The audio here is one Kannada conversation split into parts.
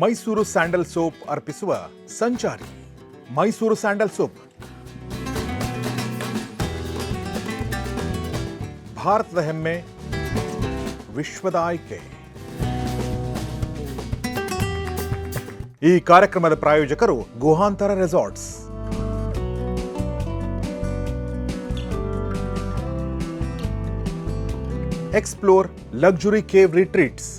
ಮೈಸೂರು ಸ್ಯಾಂಡಲ್ ಸೋಪ್ ಅರ್ಪಿಸುವ ಸಂಚಾರಿ. Mysuru sandal soap. ಭಾರತದ ಹೆಮ್ಮೆ, ವಿಶ್ವದ ಆಯ್ಕೆ. ಈ ಕಾರ್ಯಕ್ರಮದ ಪ್ರಾಯೋಜಕರು Guhantara resorts. Explore luxury cave retreats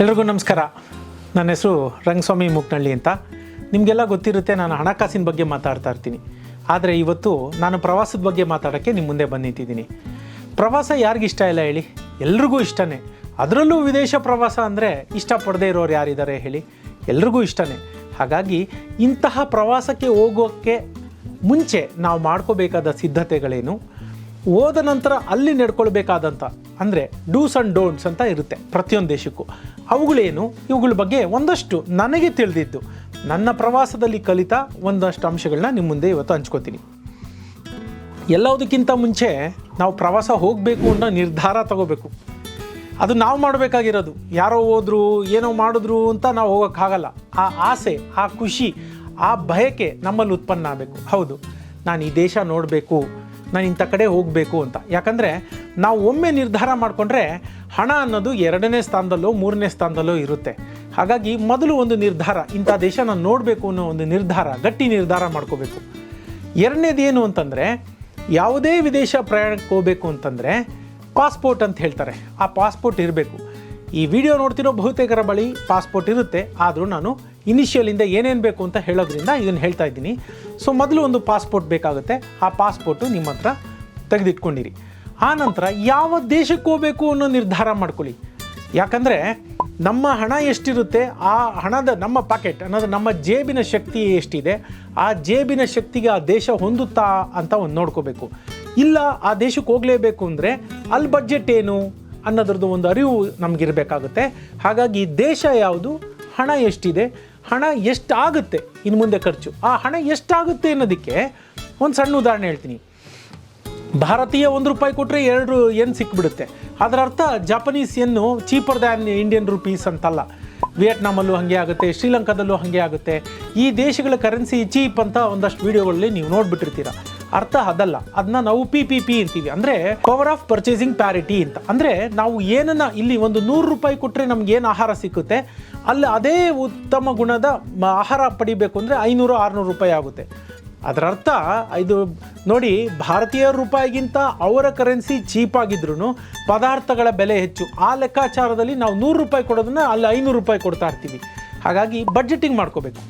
ಎಲ್ರಿಗೂ ನಮಸ್ಕಾರ. ನನ್ನ ಹೆಸರು ರಂಗಸ್ವಾಮಿ ಮುಕ್ನಳ್ಳಿ ಅಂತ. ನಿಮಗೆಲ್ಲ ಗೊತ್ತಿರುತ್ತೆ ನಾನು ಹಣಕಾಸಿನ ಬಗ್ಗೆ ಮಾತಾಡ್ತಾ ಇರ್ತೀನಿ. ಆದರೆ ಇವತ್ತು ನಾನು ಪ್ರವಾಸದ ಬಗ್ಗೆ ಮಾತಾಡೋಕ್ಕೆ ನಿಮ್ಮ ಮುಂದೆ ಬಂದು ನಿಂತಿದ್ದೀನಿ ಪ್ರವಾಸ ಯಾರಿಗಿಷ್ಟ ಇಲ್ಲ ಹೇಳಿ? ಎಲ್ರಿಗೂ ಇಷ್ಟನೇ. ಅದರಲ್ಲೂ ವಿದೇಶ ಪ್ರವಾಸ ಅಂದರೆ ಇಷ್ಟಪಡದೇ ಇರೋರು ಯಾರಿದ್ದಾರೆ ಹೇಳಿ? ಎಲ್ರಿಗೂ ಇಷ್ಟನೇ. ಹಾಗಾಗಿ ಇಂತಹ ಪ್ರವಾಸಕ್ಕೆ ಹೋಗೋಕ್ಕೆ ಮುಂಚೆ ನಾವು ಮಾಡ್ಕೋಬೇಕಾದ ಸಿದ್ಧತೆಗಳೇನು? ಹೋದ ನಂತರ ಅಲ್ಲಿ ನಡ್ಕೊಳ್ಬೇಕಾದಂಥ ಅಂದರೆ ಡೂಸ್ ಆ್ಯಂಡ್ ಡೋಂಟ್ಸ್ ಅಂತ ಇರುತ್ತೆ ಪ್ರತಿಯೊಂದು ದೇಶಕ್ಕೂ. ಅವುಗಳೇನು? ಇವುಗಳ ಬಗ್ಗೆ ಒಂದಷ್ಟು ನನಗೆ ತಿಳಿದಿದ್ದು. ನನ್ನ ಪ್ರವಾಸದಲ್ಲಿ ಕಲಿತ ಒಂದಷ್ಟು ಅಂಶಗಳನ್ನ ನಿಮ್ಮ ಮುಂದೆ ಇವತ್ತು ಹಂಚ್ಕೋತೀನಿ. ಎಲ್ಲದಕ್ಕಿಂತ ಮುಂಚೆ ನಾವು ಪ್ರವಾಸ ಹೋಗಬೇಕು ಅನ್ನೋ ನಿರ್ಧಾರ ತಗೋಬೇಕು. ಅದು ನಾವು ಮಾಡಬೇಕಾಗಿರೋದು. ಯಾರೋ ಹೋದ್ರು, ಏನೋ ಮಾಡಿದ್ರು ಅಂತ ನಾವು ಹೋಗೋಕ್ಕಾಗಲ್ಲ. ಆ ಆಸೆ, ಆ ಖುಷಿ, ಆ ಬಯಕೆ ನಮ್ಮಲ್ಲಿ ಉತ್ಪನ್ನ ಆಗಬೇಕು. ಹೌದು. ನಾನು ಈ ದೇಶ ನೋಡಬೇಕು. ನಾನು ಇಂಥ ಕಡೆ ಹೋಗಬೇಕು ಅಂತ. ಯಾಕಂದರೆ ನಾವು ಒಮ್ಮೆ ನಿರ್ಧಾರ ಮಾಡಿಕೊಂಡ್ರೆ ಹಣ ಅನ್ನೋದು ಎರಡನೇ ಸ್ಥಾನದಲ್ಲೋ ಮೂರನೇ ಸ್ಥಾನದಲ್ಲೋ ಇರುತ್ತೆ. ಹಾಗಾಗಿ ಮೊದಲು ಒಂದು ನಿರ್ಧಾರ, ಇಂಥ ದೇಶ ನಾನು ನೋಡಬೇಕು ಅನ್ನೋ ಒಂದು ನಿರ್ಧಾರ, ಗಟ್ಟಿ ನಿರ್ಧಾರ ಮಾಡ್ಕೋಬೇಕು. ಎರಡನೇದು ಏನು ಅಂತಂದರೆ, ಯಾವುದೇ ವಿದೇಶ ಪ್ರಯಾಣಕ್ಕೆ ಹೋಗಬೇಕು ಅಂತಂದರೆ ಪಾಸ್ಪೋರ್ಟ್ ಅಂತ ಹೇಳ್ತಾರೆ. ಆ ಪಾಸ್ಪೋರ್ಟ್ ಇರಬೇಕು. ಈ ವಿಡಿಯೋ ನೋಡ್ತಿರೋ ಬಹುತೇಕರ ಬಳಿ ಪಾಸ್ಪೋರ್ಟ್ ಇರುತ್ತೆ. ಆದರೂ ನಾನು ಇನಿಷಿಯಲಿಂದ ಏನೇನು ಬೇಕು ಅಂತ ಹೇಳೋದ್ರಿಂದ ಇದನ್ನು ಹೇಳ್ತಾ ಇದ್ದೀನಿ. ಸೊ ಮೊದಲು ಒಂದು ಪಾಸ್ಪೋರ್ಟ್ ಬೇಕಾಗುತ್ತೆ. ಆ ಪಾಸ್ಪೋರ್ಟು ನಿಮ್ಮ ಹತ್ರ ತೆಗೆದಿಟ್ಕೊಂಡಿರಿ. ಆ ನಂತರ ಯಾವ ದೇಶಕ್ಕೆ ಹೋಗಬೇಕು ಅನ್ನೋ ನಿರ್ಧಾರ ಮಾಡ್ಕೊಳ್ಳಿ. ಯಾಕಂದರೆ ನಮ್ಮ ಹಣ ಎಷ್ಟಿರುತ್ತೆ, ಆ ಹಣದ ನಮ್ಮ ಪಾಕೆಟ್ ಅನ್ನೋದು ನಮ್ಮ ಜೇಬಿನ ಶಕ್ತಿ ಎಷ್ಟಿದೆ, ಆ ಜೇಬಿನ ಶಕ್ತಿಗೆ ಆ ದೇಶ ಹೊಂದುತ್ತಾ ಅಂತ ಒಂದು ನೋಡ್ಕೋಬೇಕು. ಇಲ್ಲ, ಆ ದೇಶಕ್ಕೆ ಹೋಗಲೇಬೇಕು ಅಂದರೆ ಅಲ್ಲಿ ಬಜೆಟ್ ಏನು ಅನ್ನೋದ್ರದ್ದು ಒಂದು ಅರಿವು ನಮಗಿರಬೇಕಾಗುತ್ತೆ. ಹಾಗಾಗಿ ದೇಶ ಯಾವುದು, ಹಣ ಎಷ್ಟಿದೆ ಹಣ ಎಷ್ಟಾಗುತ್ತೆ? ಇನ್ನು ಮುಂದೆ ಖರ್ಚು. ಆ ಹಣ ಎಷ್ಟಾಗುತ್ತೆ ಅನ್ನೋದಕ್ಕೆ ಒಂದು ಸಣ್ಣ ಉದಾಹರಣೆ ಹೇಳ್ತೀನಿ. ಭಾರತೀಯ ಒಂದು ರೂಪಾಯಿ ಕೊಟ್ಟರೆ ಎರಡು ಎನ್ ಸಿಕ್ಬಿಡುತ್ತೆ. ಅದರ ಅರ್ಥ ಜಪನೀಸ್ ಎನ್ನು ಚೀಪರ್ ದ್ಯಾನ್ ಇಂಡಿಯನ್ ರುಪೀಸ್ ಅಂತಲ್ಲ. ವಿಯೆಟ್ನಾಮಲ್ಲೂ ಹಾಗೆ ಆಗುತ್ತೆ ಶ್ರೀಲಂಕಾದಲ್ಲೂ ಹಾಗೆ ಆಗುತ್ತೆ. ಈ ದೇಶಗಳ ಕರೆನ್ಸಿ ಚೀಪ್ ಅಂತ ಒಂದಷ್ಟು ವಿಡಿಯೋಗಳಲ್ಲಿ ನೀವು ನೋಡ್ಬಿಟ್ಟಿರ್ತೀರ. ಅರ್ಥ ಅದಲ್ಲ. ಅದನ್ನ ನಾವು ಪಿ ಪಿ ಪಿ ಅಂತೀವಿ. ಅಂದರೆ ಪವರ್ ಆಫ್ ಪರ್ಚೇಸಿಂಗ್ ಪ್ಯಾರಿಟಿ ಅಂತ. ಅಂದರೆ ನಾವು ಏನನ್ನ ಇಲ್ಲಿ ಒಂದು ನೂರು ರೂಪಾಯಿ ಕೊಟ್ಟರೆ ನಮ್ಗೆ ಏನು ಆಹಾರ ಸಿಕ್ಕುತ್ತೆ? ಅಲ್ಲಿ ಅದೇ ಉತ್ತಮ ಗುಣದ ಆಹಾರ ಪಡಿಬೇಕು ಅಂದರೆ ಐನೂರು, ಆರುನೂರು ರೂಪಾಯಿ ಆಗುತ್ತೆ. ಅದರ ಅರ್ಥ ಇದು ನೋಡಿ, ಭಾರತೀಯ ರೂಪಾಯಿಗಿಂತ ಅವರ ಕರೆನ್ಸಿ ಚೀಪ್ ಆಗಿದ್ರು ಪದಾರ್ಥಗಳ ಬೆಲೆ ಹೆಚ್ಚು. ಆ ಲೆಕ್ಕಾಚಾರದಲ್ಲಿ ನಾವು ನೂರು ರೂಪಾಯಿ ಕೊಡೋದನ್ನ ಅಲ್ಲಿ ಐನೂರು ರೂಪಾಯಿ ಕೊಡ್ತಾ ಇರ್ತೀವಿ. ಹಾಗಾಗಿ ಬಜೆಟಿಂಗ್ ಮಾಡ್ಕೋಬೇಕು.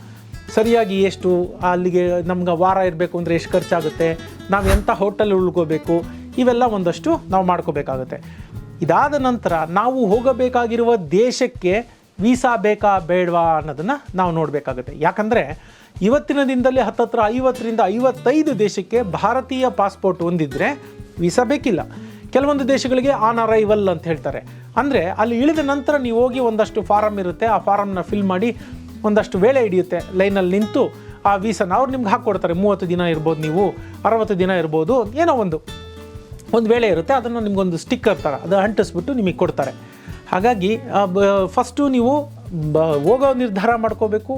ಸರಿಯಾಗಿ ಎಷ್ಟು ಅಲ್ಲಿಗೆ ನಮ್ಗೆ ವಾರ ಇರಬೇಕು ಅಂದರೆ ಎಷ್ಟು ಖರ್ಚಾಗುತ್ತೆ, ನಾವು ಎಂಥ ಹೋಟೆಲ್ ಉಳ್ಕೋಬೇಕು, ಇವೆಲ್ಲ ಒಂದಷ್ಟು ನಾವು ಮಾಡ್ಕೋಬೇಕಾಗುತ್ತೆ. ಇದಾದ ನಂತರ ನಾವು ಹೋಗಬೇಕಾಗಿರುವ ದೇಶಕ್ಕೆ ವೀಸಾ ಬೇಕಾ ಬೇಡವಾ ಅನ್ನೋದನ್ನು ನಾವು ನೋಡಬೇಕಾಗುತ್ತೆ. ಯಾಕಂದರೆ ಇವತ್ತಿನ ದಿನದಲ್ಲಿ ಹತ್ತತ್ರ ಐವತ್ತರಿಂದ ಐವತ್ತೈದು ದೇಶಕ್ಕೆ ಭಾರತೀಯ ಪಾಸ್ಪೋರ್ಟ್ ಹೊಂದಿದ್ರೆ ವೀಸಾ ಬೇಕಿಲ್ಲ. ಕೆಲವೊಂದು ದೇಶಗಳಿಗೆ ಆನ್ ಅರೈವಲ್ ಅಂತ ಹೇಳ್ತಾರೆ. ಅಂದರೆ ಅಲ್ಲಿ ಇಳಿದ ನಂತರ ನೀವು ಹೋಗಿ ಒಂದಷ್ಟು ಫಾರಮ್ ಇರುತ್ತೆ, ಆ ಫಾರಮ್ನ ಫಿಲ್ ಮಾಡಿ ಒಂದಷ್ಟು ವೇಳೆ ಹಿಡಿಯುತ್ತೆ. ಲೈನಲ್ಲಿ ನಿಂತು ಆ ವೀಸನ ಅವ್ರು ನಿಮ್ಗೆ ಹಾಕ್ಕೊಡ್ತಾರೆ. ಮೂವತ್ತು ದಿನ ಇರ್ಬೋದು ನೀವು, ಅರವತ್ತು ದಿನ ಇರ್ಬೋದು, ಏನೋ ಒಂದು. ಒಂದು ವೇಳೆ ಇರುತ್ತೆ, ಅದನ್ನು ನಿಮಗೊಂದು ಸ್ಟಿಕ್ಕರ್ ಥರ, ಅದು ಅಂಟಿಸ್ಬಿಟ್ಟು ನಿಮಗೆ ಕೊಡ್ತಾರೆ. ಹಾಗಾಗಿ ಫಸ್ಟು ನೀವು ಹೋಗೋ ನಿರ್ಧಾರ ಮಾಡ್ಕೋಬೇಕು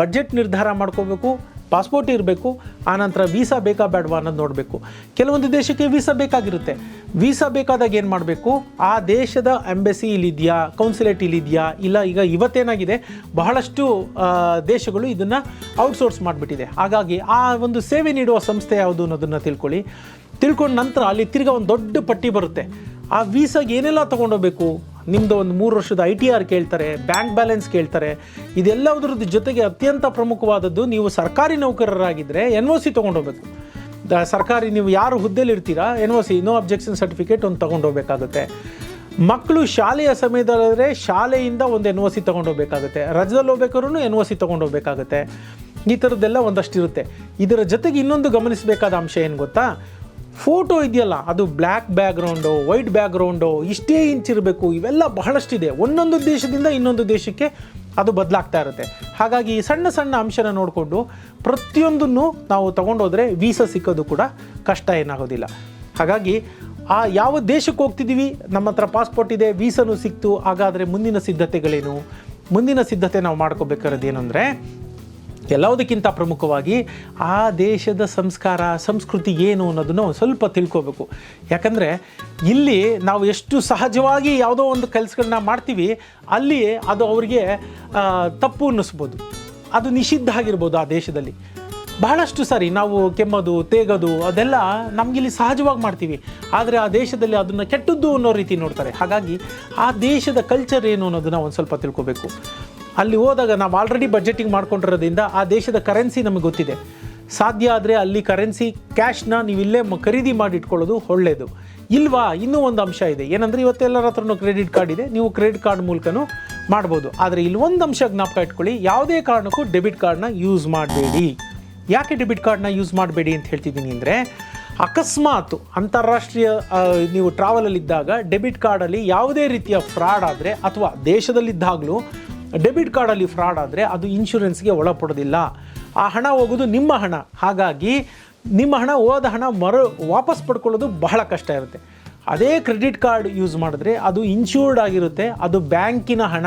ಬಡ್ಜೆಟ್ ನಿರ್ಧಾರ ಮಾಡ್ಕೋಬೇಕು ಪಾಸ್ಪೋರ್ಟ್ ಇರಬೇಕು ಆನಂತರ ವೀಸಾ ಬೇಕಾ ಬೇಡವಾ ಅನ್ನೋದು ನೋಡಬೇಕು. ಕೆಲವೊಂದು ದೇಶಕ್ಕೆ ವೀಸಾ ಬೇಕಾಗಿರುತ್ತೆ. ವೀಸಾ ಬೇಕಾದಾಗ ಏನು ಮಾಡಬೇಕು? ಆ ದೇಶದ ಎಂಬೆಸಿ ಇಲ್ಲಿದೆಯಾ, ಕೌನ್ಸುಲೇಟ್ ಇಲ್ಲಿದೆಯಾ? ಇಲ್ಲ, ಈಗ ಇವತ್ತೇನಾಗಿದೆ? ಬಹಳಷ್ಟು ದೇಶಗಳು ಇದನ್ನು ಔಟ್ಸೋರ್ಸ್ ಮಾಡಿಬಿಟ್ಟಿದೆ. ಹಾಗಾಗಿ ಆ ಒಂದು ಸೇವೆ ನೀಡುವ ಸಂಸ್ಥೆ ಯಾವುದು ಅನ್ನೋದನ್ನು ತಿಳ್ಕೊಳ್ಳಿ. ತಿಳ್ಕೊಂಡ ನಂತರ ಅಲ್ಲಿ ತಿರ್ಗಾ ಒಂದು ದೊಡ್ಡ ಪಟ್ಟಿ ಬರುತ್ತೆ. ಆ ವೀಸಾಗೆ ಏನೆಲ್ಲ ತೊಗೊಂಡೋಗ್ಬೇಕು? ನಿಮ್ಮದು ಒಂದು ಮೂರು ವರ್ಷದ ಐ ಟಿ ಆರ್ ಕೇಳ್ತಾರೆ, ಬ್ಯಾಂಕ್ ಬ್ಯಾಲೆನ್ಸ್ ಕೇಳ್ತಾರೆ ಇದೆಲ್ಲದ್ರ ಜೊತೆಗೆ ಅತ್ಯಂತ ಪ್ರಮುಖವಾದದ್ದು ನೀವು ಸರ್ಕಾರಿ ನೌಕರರಾಗಿದ್ದರೆ ಎನ್ ಒ ಸಿ ತೊಗೊಂಡೋಗ್ಬೇಕು. ದ ಸರ್ಕಾರಿ ನೀವು ಯಾರು ಹುದ್ದೆಲಿ ಇರ್ತೀರಾ N O C, no objection certificate ಒಂದು ತೊಗೊಂಡೋಗ್ಬೇಕಾಗುತ್ತೆ. ಮಕ್ಕಳು ಶಾಲೆಯ ಸಮಯದಲ್ಲಾದರೆ ಶಾಲೆಯಿಂದ ಒಂದು ಎನ್ ಒ ಸಿ ತೊಗೊಂಡೋಗ್ಬೇಕಾಗುತ್ತೆ. ರಜದಲ್ಲಿ ಹೋಗ್ಬೇಕಾದ್ರೂ ಎನ್ ಒ ಸಿ ತೊಗೊಂಡೋಗ್ಬೇಕಾಗುತ್ತೆ. ಈ ಥರದ್ದೆಲ್ಲ ಒಂದಷ್ಟಿರುತ್ತೆ. ಇದರ ಜೊತೆಗೆ ಇನ್ನೊಂದು ಗಮನಿಸಬೇಕಾದ ಅಂಶ ಏನು ಗೊತ್ತಾ? ಫೋಟೋ ಇದೆಯಲ್ಲ, ಅದು ಬ್ಲ್ಯಾಕ್ ಬ್ಯಾಕ್ಗ್ರೌಂಡು, ವೈಟ್ ಬ್ಯಾಕ್ಗ್ರೌಂಡು, ಇಷ್ಟೇ ಇಂಚ್ ಇರಬೇಕು, ಇವೆಲ್ಲ ಬಹಳಷ್ಟಿದೆ. ಒಂದೊಂದು ದೇಶದಿಂದ ಇನ್ನೊಂದು ದೇಶಕ್ಕೆ ಅದು ಬದಲಾಗ್ತಾ ಇರುತ್ತೆ. ಹಾಗಾಗಿ ಈ ಸಣ್ಣ ಸಣ್ಣ ಅಂಶನ ನೋಡಿಕೊಂಡು ಪ್ರತಿಯೊಂದನ್ನು ನಾವು ತಗೊಂಡೋದ್ರೆ ವೀಸಾ ಸಿಕ್ಕೋದು ಕೂಡ ಕಷ್ಟ ಏನಾಗೋದಿಲ್ಲ. ಹಾಗಾಗಿ ಆ ಯಾವ ದೇಶಕ್ಕೆ ಹೋಗ್ತಿದ್ದೀವಿ ನಮ್ಮ ಹತ್ರ ಪಾಸ್ಪೋರ್ಟ್ ಇದೆ ವೀಸನು ಸಿಕ್ತು, ಹಾಗಾದರೆ ಮುಂದಿನ ಸಿದ್ಧತೆಗಳೇನು? ಮುಂದಿನ ಸಿದ್ಧತೆ ನಾವು ಮಾಡ್ಕೋಬೇಕಾದ್ರೆ ಏನಂದರೆ ಎಲ್ಲದಕ್ಕಿಂತ ಪ್ರಮುಖವಾಗಿ ಆ ದೇಶದ ಸಂಸ್ಕಾರ, ಸಂಸ್ಕೃತಿ ಏನು ಅನ್ನೋದನ್ನು ಸ್ವಲ್ಪ ತಿಳ್ಕೋಬೇಕು. ಯಾಕಂದರೆ ಇಲ್ಲಿ ನಾವು ಎಷ್ಟು ಸಹಜವಾಗಿ ಯಾವುದೋ ಒಂದು ಕೆಲಸಗಳನ್ನ ಮಾಡ್ತೀವಿ ಅಲ್ಲಿ ಅದು ಅವರಿಗೆ ತಪ್ಪು ಅನ್ನಿಸ್ಬೋದು. ಅದು ನಿಷಿದ್ಧ ಆಗಿರ್ಬೋದು ಆ ದೇಶದಲ್ಲಿ. ಬಹಳಷ್ಟು ಸಾರಿ ನಾವು ಕೆಮ್ಮೋದು, ತೇಗೋದು, ಅದೆಲ್ಲ ನಮಗಿಲ್ಲಿ ಸಹಜವಾಗಿ ಮಾಡ್ತೀವಿ. ಆದರೆ ಆ ದೇಶದಲ್ಲಿ ಅದನ್ನು ಕೆಟ್ಟದ್ದು ಅನ್ನೋ ರೀತಿ ನೋಡ್ತಾರೆ. ಹಾಗಾಗಿ ಆ ದೇಶದ ಕಲ್ಚರ್ ಏನು ಅನ್ನೋದನ್ನು ಒಂದು ಸ್ವಲ್ಪ ತಿಳ್ಕೊಬೇಕು. ಅಲ್ಲಿ ಹೋದಾಗ ನಾವು ಆಲ್ರೆಡಿ ಬಜೆಟಿಂಗ್ ಮಾಡ್ಕೊಂಡಿರೋದ್ರಿಂದ ಆ ದೇಶದ ಕರೆನ್ಸಿ ನಮಗೆ ಗೊತ್ತಿದೆ. ಸಾಧ್ಯ ಆದರೆ ಅಲ್ಲಿ ಕರೆನ್ಸಿ ಕ್ಯಾಶ್ನ ನೀವು ಇಲ್ಲೇ ಖರೀದಿ ಮಾಡಿ ಇಟ್ಕೊಳ್ಳೋದು ಒಳ್ಳೆಯದು ಇಲ್ವಾ? ಇನ್ನೂ ಒಂದು ಅಂಶ ಇದೆ. ಏನಂದರೆ ಇವತ್ತೆಲ್ಲರ ಹತ್ರನು ಕ್ರೆಡಿಟ್ ಕಾರ್ಡ್ ಇದೆ. ನೀವು ಕ್ರೆಡಿಟ್ ಕಾರ್ಡ್ ಮೂಲಕನೂ ಮಾಡ್ಬೋದು. ಆದರೆ ಇಲ್ಲಿ ಒಂದು ಅಂಶ ಜ್ಞಾಪಕ ಇಟ್ಕೊಳ್ಳಿ. ಯಾವುದೇ ಕಾರಣಕ್ಕೂ ಡೆಬಿಟ್ ಕಾರ್ಡ್ನ ಯೂಸ್ ಮಾಡಬೇಡಿ. ಯಾಕೆ ಡೆಬಿಟ್ ಕಾರ್ಡ್ನ ಯೂಸ್ ಮಾಡಬೇಡಿ ಅಂತ ಹೇಳ್ತಿದ್ದೀನಿ ಅಂದರೆ, ಅಕಸ್ಮಾತ್ ಅಂತಾರಾಷ್ಟ್ರೀಯ ನೀವು ಟ್ರಾವೆಲಲ್ಲಿದ್ದಾಗ ಡೆಬಿಟ್ ಕಾರ್ಡಲ್ಲಿ ಯಾವುದೇ ರೀತಿಯ ಫ್ರಾಡ್ ಆದರೆ, ಅಥವಾ ದೇಶದಲ್ಲಿದ್ದಾಗಲೂ ಡೆಬಿಟ್ ಕಾರ್ಡಲ್ಲಿ ಫ್ರಾಡ್ ಆದರೆ ಅದು ಇನ್ಶೂರೆನ್ಸ್ಗೆ ಒಳಪಡೋದಿಲ್ಲ ಆ ಹಣ ಹೋಗೋದು ನಿಮ್ಮ ಹಣ. ಹಾಗಾಗಿ ನಿಮ್ಮ ಹಣ ಹೋದ ಹಣ ಮರು ವಾಪಸ್ ಪಡ್ಕೊಳ್ಳೋದು ಬಹಳ ಕಷ್ಟ ಇರುತ್ತೆ. ಅದೇ ಕ್ರೆಡಿಟ್ ಕಾರ್ಡ್ ಯೂಸ್ ಮಾಡಿದ್ರೆ ಅದು ಇನ್ಶೂರ್ಡ್ ಆಗಿರುತ್ತೆ, ಅದು ಬ್ಯಾಂಕಿನ ಹಣ.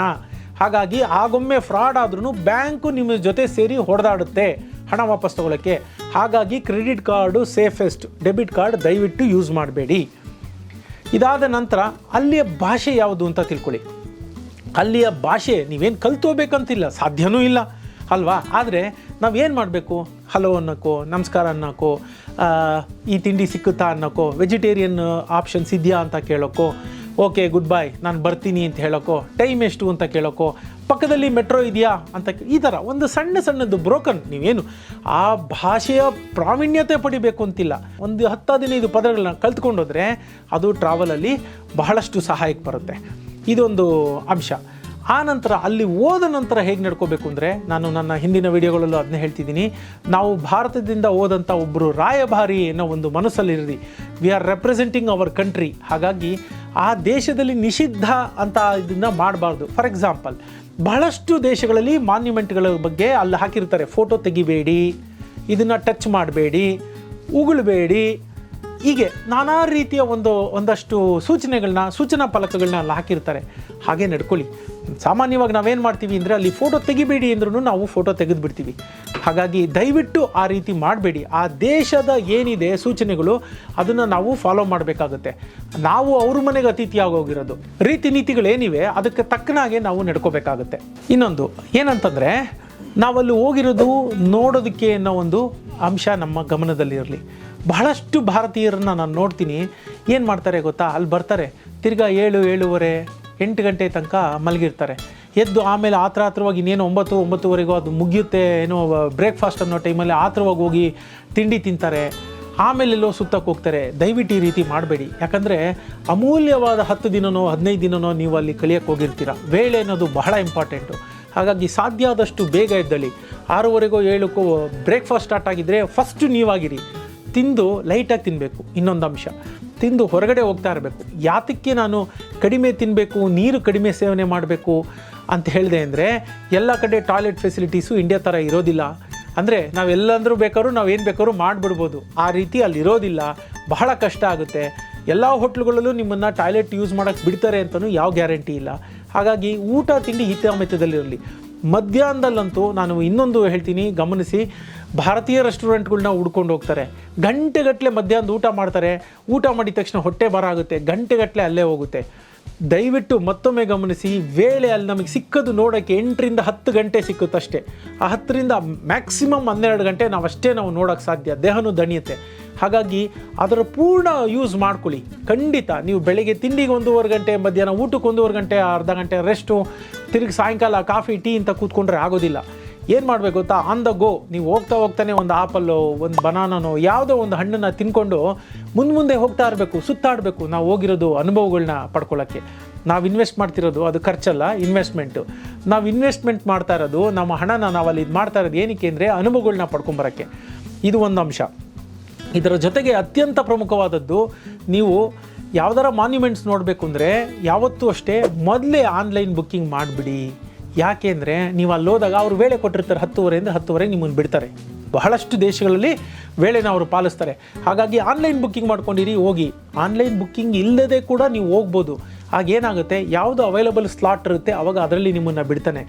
ಹಾಗಾಗಿ ಆಗೊಮ್ಮೆ ಫ್ರಾಡ್ ಆದ್ರೂ ಬ್ಯಾಂಕು ನಿಮ್ಮ ಜೊತೆ ಸೇರಿ ಹೊಡೆದಾಡುತ್ತೆ ಹಣ ವಾಪಸ್ ತಗೊಳ್ಳೋಕ್ಕೆ ಹಾಗಾಗಿ credit card safest, debit card ದಯವಿಟ್ಟು ಯೂಸ್ ಮಾಡಬೇಡಿ. ಇದಾದ ನಂತರ ಅಲ್ಲಿಯ ಭಾಷೆ ಯಾವುದು ಅಂತ ತಿಳ್ಕೊಳ್ಳಿ. ಅಲ್ಲಿಯ ಭಾಷೆ ನೀವೇನು ಕಲ್ತ್ಕೋಬೇಕಂತಿಲ್ಲ, ಸಾಧ್ಯನೂ ಇಲ್ಲ, ಅಲ್ವಾ? ಆದರೆ ನಾವೇನು ಮಾಡಬೇಕು? ಹಲೋ ಅನ್ನೋಕ್ಕೋ, ನಮಸ್ಕಾರ ಅನ್ನೋಕ್ಕೋ ಈ ತಿಂಡಿ ಸಿಕ್ಕುತ್ತಾ ಅನ್ನೋಕ್ಕೋ, ವೆಜಿಟೇರಿಯನ್ ಆಪ್ಷನ್ಸ್ ಇದೆಯಾ ಅಂತ ಕೇಳೋಕ್ಕೋ ಓಕೆ, ಗುಡ್ ಬಾಯ್ ನಾನು ಬರ್ತೀನಿ ಅಂತ ಹೇಳೋಕ್ಕೋ ಟೈಮ್ ಎಷ್ಟು ಅಂತ ಕೇಳೋಕ್ಕೋ ಪಕ್ಕದಲ್ಲಿ ಮೆಟ್ರೋ ಇದೆಯಾ ಅಂತ ಈ ಥರ ಒಂದು ಸಣ್ಣ ಸಣ್ಣದು ಬ್ರೋಕನ್ ನೀವೇನು ಆ ಭಾಷೆಯ ಪ್ರಾವೀಣ್ಯತೆ ಪಡಿಬೇಕು ಅಂತಿಲ್ಲ. ಒಂದು ಹತ್ತು ಹದಿನೈದು ಪದಗಳನ್ನ ಕಲ್ತ್ಕೊಂಡೋದ್ರೆ ಅದು ಟ್ರಾವೆಲಲ್ಲಿ ಬಹಳಷ್ಟು ಸಹಾಯಕ್ಕೆ ಬರುತ್ತೆ. ಇದೊಂದು ಅಂಶ. ಆ ನಂತರ ಅಲ್ಲಿ ಹೋದ ನಂತರ ಹೇಗೆ ನಡ್ಕೋಬೇಕು ಅಂದರೆ, ನಾನು ನನ್ನ ಹಿಂದಿನ ವಿಡಿಯೋಗಳಲ್ಲೂ ಅದನ್ನೇ ಹೇಳ್ತಿದ್ದೀನಿ. ನಾವು ಭಾರತದಿಂದ ಹೋದಂಥ ಒಬ್ಬರು ರಾಯಭಾರಿ ಅನ್ನೋ ಒಂದು ಮನಸ್ಸಲ್ಲಿರಲಿ we are representing our country ಹಾಗಾಗಿ ಆ ದೇಶದಲ್ಲಿ ನಿಷಿದ್ಧ ಅಂತ ಇದನ್ನು ಮಾಡಬಾರ್ದು. ಫಾರ್ ಎಕ್ಸಾಂಪಲ್ ಬಹಳಷ್ಟು ದೇಶಗಳಲ್ಲಿ ಮಾನ್ಯುಮೆಂಟ್ಗಳ ಬಗ್ಗೆ ಅಲ್ಲಿ ಹಾಕಿರ್ತಾರೆ. ಫೋಟೋ ತೆಗಿಬೇಡಿ, ಇದನ್ನು ಟಚ್ ಮಾಡಬೇಡಿ, ಉಗುಳಬೇಡಿ ಹೀಗೆ ನಾನಾ ರೀತಿಯ ಒಂದು ಒಂದಷ್ಟು ಸೂಚನೆಗಳನ್ನ, ಸೂಚನಾ ಫಲಕಗಳನ್ನ ಅಲ್ಲಿ ಹಾಕಿರ್ತಾರೆ. ಹಾಗೆ ನಡ್ಕೊಳ್ಳಿ. ಸಾಮಾನ್ಯವಾಗಿ ನಾವೇನು ಮಾಡ್ತೀವಿ ಅಂದರೆ ಅಲ್ಲಿ ಫೋಟೋ ತೆಗಿಬೇಡಿ ಅಂದ್ರೂ ನಾವು ಫೋಟೋ ತೆಗೆದು ಬಿಡ್ತೀವಿ ಹಾಗಾಗಿ ದಯವಿಟ್ಟು ಆ ರೀತಿ ಮಾಡಬೇಡಿ. ಆ ದೇಶದ ಏನಿದೆ ಸೂಚನೆಗಳು, ಅದನ್ನು ನಾವು ಫಾಲೋ ಮಾಡಬೇಕಾಗುತ್ತೆ. ನಾವು ಅವ್ರ ಮನೆಗೆ ಅತಿಥಿಯಾಗಿ ಹೋಗಿರೋದು. ರೀತಿ ನೀತಿಗಳೇನಿವೆ ಅದಕ್ಕೆ ತಕ್ಕನಾಗೆ ನಾವು ನಡ್ಕೋಬೇಕಾಗುತ್ತೆ. ಇನ್ನೊಂದು, ಏನಂತಂದರೆ ನಾವಲ್ಲಿ ಹೋಗಿರೋದು ನೋಡೋದಕ್ಕೆ ಅನ್ನೋ ಒಂದು ಅಂಶ ನಮ್ಮ ಗಮನದಲ್ಲಿರಲಿ. ಬಹಳಷ್ಟು ಭಾರತೀಯರನ್ನ ನಾನು ನೋಡ್ತೀನಿ. ಏನು ಮಾಡ್ತಾರೆ ಗೊತ್ತಾ? ಅಲ್ಲಿ ಬರ್ತಾರೆ. ತಿರ್ಗಾ ಏಳು, ಏಳುವರೆ, ಎಂಟು ಗಂಟೆ ತನಕ ಮಲಗಿರ್ತಾರೆ. ಎದ್ದು ಆಮೇಲೆ ಆತ್ರ ಆತ್ರವಾಗಿ ಇನ್ನೇನು ಒಂಬತ್ತು, ಒಂಬತ್ತುವರೆಗೂ ಅದು ಮುಗಿಯುತ್ತೆ, ಏನೋ ಬ್ರೇಕ್ಫಾಸ್ಟ್ ಅನ್ನೋ ಟೈಮಲ್ಲಿ ಆತ್ರವಾಗಿ ಹೋಗಿ ತಿಂಡಿ ತಿಂತಾರೆ. ಆಮೇಲೆ ಎಲ್ಲೋ ಸುತ್ತಕ್ಕೆ ಹೋಗ್ತಾರೆ. ದಯವಿಟ್ಟು ಈ ರೀತಿ ಮಾಡಬೇಡಿ. ಯಾಕಂದರೆ ಅಮೂಲ್ಯವಾದ ಹತ್ತು ದಿನನೋ, ಹದಿನೈದು ದಿನನೋ ನೀವು ಅಲ್ಲಿ ಕಳಿಯಕ್ಕೆ ಹೋಗಿರ್ತೀರ. ವೇಳೆ ಅನ್ನೋದು ಬಹಳ ಇಂಪಾರ್ಟೆಂಟು ಹಾಗಾಗಿ ಸಾಧ್ಯ ಆದಷ್ಟು ಬೇಗ ಎದ್ದಳಿ. ಆರೂವರೆಗೋ, ಏಳಕ್ಕೋ ಬ್ರೇಕ್ಫಾಸ್ಟ್ ಸ್ಟಾರ್ಟ್ ಆಗಿದ್ದರೆ ಫಸ್ಟು ನೀವಾಗಿರಿ ತಿಂದು ಲೈಟಾಗಿ ತಿನ್ನಬೇಕು ಇನ್ನೊಂದು ಅಂಶ. ತಿಂದು ಹೊರಗಡೆ ಹೋಗ್ತಾ ಇರಬೇಕು. ಯಾತಕ್ಕೆ ನಾನು ಕಡಿಮೆ ತಿನ್ನಬೇಕು ನೀರು ಕಡಿಮೆ ಸೇವನೆ ಮಾಡಬೇಕು ಅಂತ ಹೇಳಿದೆ ಅಂದರೆ, ಎಲ್ಲ ಕಡೆ ಟಾಯ್ಲೆಟ್ ಫೆಸಿಲಿಟೀಸು ಇಂಡಿಯಾ ಥರ ಇರೋದಿಲ್ಲ. ಅಂದರೆ ನಾವೆಲ್ಲಂದರೂ ಬೇಕಾದ್ರೂ ನಾವು ಏನು ಬೇಕಾದ್ರೂ ಮಾಡಿಬಿಡ್ಬೋದು. ಆ ರೀತಿ ಅಲ್ಲಿರೋದಿಲ್ಲ ಬಹಳ ಕಷ್ಟ ಆಗುತ್ತೆ. ಎಲ್ಲ ಹೋಟ್ಲುಗಳಲ್ಲೂ ನಿಮ್ಮನ್ನು ಟಾಯ್ಲೆಟ್ ಯೂಸ್ ಮಾಡೋಕ್ಕೆ ಬಿಡ್ತಾರೆ ಅಂತಲೂ ಯಾವ ಗ್ಯಾರಂಟಿ ಇಲ್ಲ. ಹಾಗಾಗಿ ಊಟ, ತಿಂಡಿ ಹಿತಾಮಿತದಲ್ಲಿರಲಿ ಮಧ್ಯಾಹ್ನದಲ್ಲಂತೂ ನಾನು ಇನ್ನೊಂದು ಹೇಳ್ತೀನಿ, ಗಮನಿಸಿ. ಭಾರತೀಯ ರೆಸ್ಟೋರೆಂಟ್ಗಳನ್ನ ಹುಡ್ಕೊಂಡು ಹೋಗ್ತಾರೆ. ಗಂಟೆಗಟ್ಟಲೆ ಮಧ್ಯಾಹ್ನದ ಊಟ ಮಾಡ್ತಾರೆ. ಊಟ ಮಾಡಿದ ತಕ್ಷಣ ಹೊಟ್ಟೆ ಬರ ಆಗುತ್ತೆ. ಗಂಟೆಗಟ್ಟಲೆ ಅಲ್ಲೇ ಹೋಗುತ್ತೆ. ದಯವಿಟ್ಟು ಮತ್ತೊಮ್ಮೆ ಗಮನಿಸಿ, ವೇಳೆ ಅಲ್ಲಿ ನಮಗೆ ಸಿಕ್ಕದು ನೋಡೋಕ್ಕೆ ಎಂಟರಿಂದ ಹತ್ತು ಗಂಟೆ ಸಿಕ್ಕುತ್ತಷ್ಟೇ. ಆ ಹತ್ತರಿಂದ ಮ್ಯಾಕ್ಸಿಮಮ್ ಹನ್ನೆರಡು ಗಂಟೆ ನಾವು ಅಷ್ಟೇ ನಾವು ನೋಡೋಕ್ಕೆ ಸಾಧ್ಯ. ದೇಹನೂ ದಣಿಯುತ್ತೆ. ಹಾಗಾಗಿ ಅದರ ಪೂರ್ಣ ಯೂಸ್ ಮಾಡ್ಕೊಳ್ಳಿ. ಖಂಡಿತ ನೀವು ಬೆಳಿಗ್ಗೆ ತಿಂಡಿಗೆ ಒಂದೂವರೆ ಗಂಟೆ, ಮಧ್ಯಾಹ್ನ ಊಟಕ್ಕೆ ಒಂದೂವರೆ ಗಂಟೆ, ಅರ್ಧ ಗಂಟೆ ರೆಸ್ಟು ತಿರುಗಿ ಸಾಯಂಕಾಲ ಕಾಫಿ, ಟೀ ಅಂತ ಕೂತ್ಕೊಂಡ್ರೆ ಆಗೋದಿಲ್ಲ. ಏನು ಮಾಡಬೇಕು ಗೊತ್ತಾ? ಆನ್ ದ ಗೋ ನೀವು ಹೋಗ್ತಾ ಹೋಗ್ತಾನೆ ಒಂದು ಆಪಲ್ಲು ಒಂದು ಬನಾನನೋ ಯಾವುದೋ ಒಂದು ಹಣ್ಣನ್ನು ತಿನ್ಕೊಂಡು ಮುಂದೆ ಮುಂದೆ ಹೋಗ್ತಾ ಇರಬೇಕು, ಸುತ್ತಾಡಬೇಕು ನಾವು ಹೋಗಿರೋದು ಅನುಭವಗಳನ್ನ ಪಡ್ಕೊಳ್ಳೋಕ್ಕೆ. ನಾವು ಇನ್ವೆಸ್ಟ್ ಮಾಡ್ತಿರೋದು ಅದು ಖರ್ಚಲ್ಲ ಇನ್ವೆಸ್ಟ್ಮೆಂಟು ನಾವು ಇನ್ವೆಸ್ಟ್ಮೆಂಟ್ ಮಾಡ್ತಾ ಇರೋದು, ನಮ್ಮ ಹಣನ ನಾವು ಅಲ್ಲಿ ಇದು ಮಾಡ್ತಾ ಇರೋದು ಏನಕ್ಕೆ ಅಂದರೆ ಅನುಭವಗಳನ್ನ ಪಡ್ಕೊಂಬರೋಕ್ಕೆ. ಇದು ಒಂದು ಅಂಶ. ಇದರ ಜೊತೆಗೆ ಅತ್ಯಂತ ಪ್ರಮುಖವಾದದ್ದು ನೀವು ಯಾವ್ದಾರ ಮಾನ್ಯುಮೆಂಟ್ಸ್ ನೋಡಬೇಕು ಅಂದರೆ ಯಾವತ್ತೂ ಅಷ್ಟೇ ಮೊದಲೇ ಆನ್ಲೈನ್ ಬುಕ್ಕಿಂಗ್ ಮಾಡಿಬಿಡಿ. ಯಾಕೆ ಅಂದರೆ ನೀವು ಅಲ್ಲಿ ಹೋದಾಗ ಅವ್ರು ವೇಳೆ ಕೊಟ್ಟಿರ್ತಾರೆ ಹತ್ತುವರೆಯಿಂದ ಹತ್ತುವರೆಗೆ ನಿಮ್ಮನ್ನು ಬಿಡ್ತಾರೆ. ಬಹಳಷ್ಟು ದೇಶಗಳಲ್ಲಿ ವೇಳೆನ ಅವರು ಪಾಲಿಸ್ತಾರೆ. ಹಾಗಾಗಿ ಆನ್ಲೈನ್ ಬುಕ್ಕಿಂಗ್ ಮಾಡ್ಕೊಂಡಿರಿ, ಹೋಗಿ. ಆನ್ಲೈನ್ ಬುಕ್ಕಿಂಗ್ ಇಲ್ಲದೆ ಕೂಡ ನೀವು ಹೋಗ್ಬೋದು. ಆಗೇನಾಗುತ್ತೆ ಯಾವುದು ಅವೈಲಬಲ್ ಸ್ಲಾಟ್ ಇರುತ್ತೆ, ಅವಾಗ ಅದರಲ್ಲಿ ನಿಮ್ಮನ್ನು ಬಿಡ್ತಾನೆ.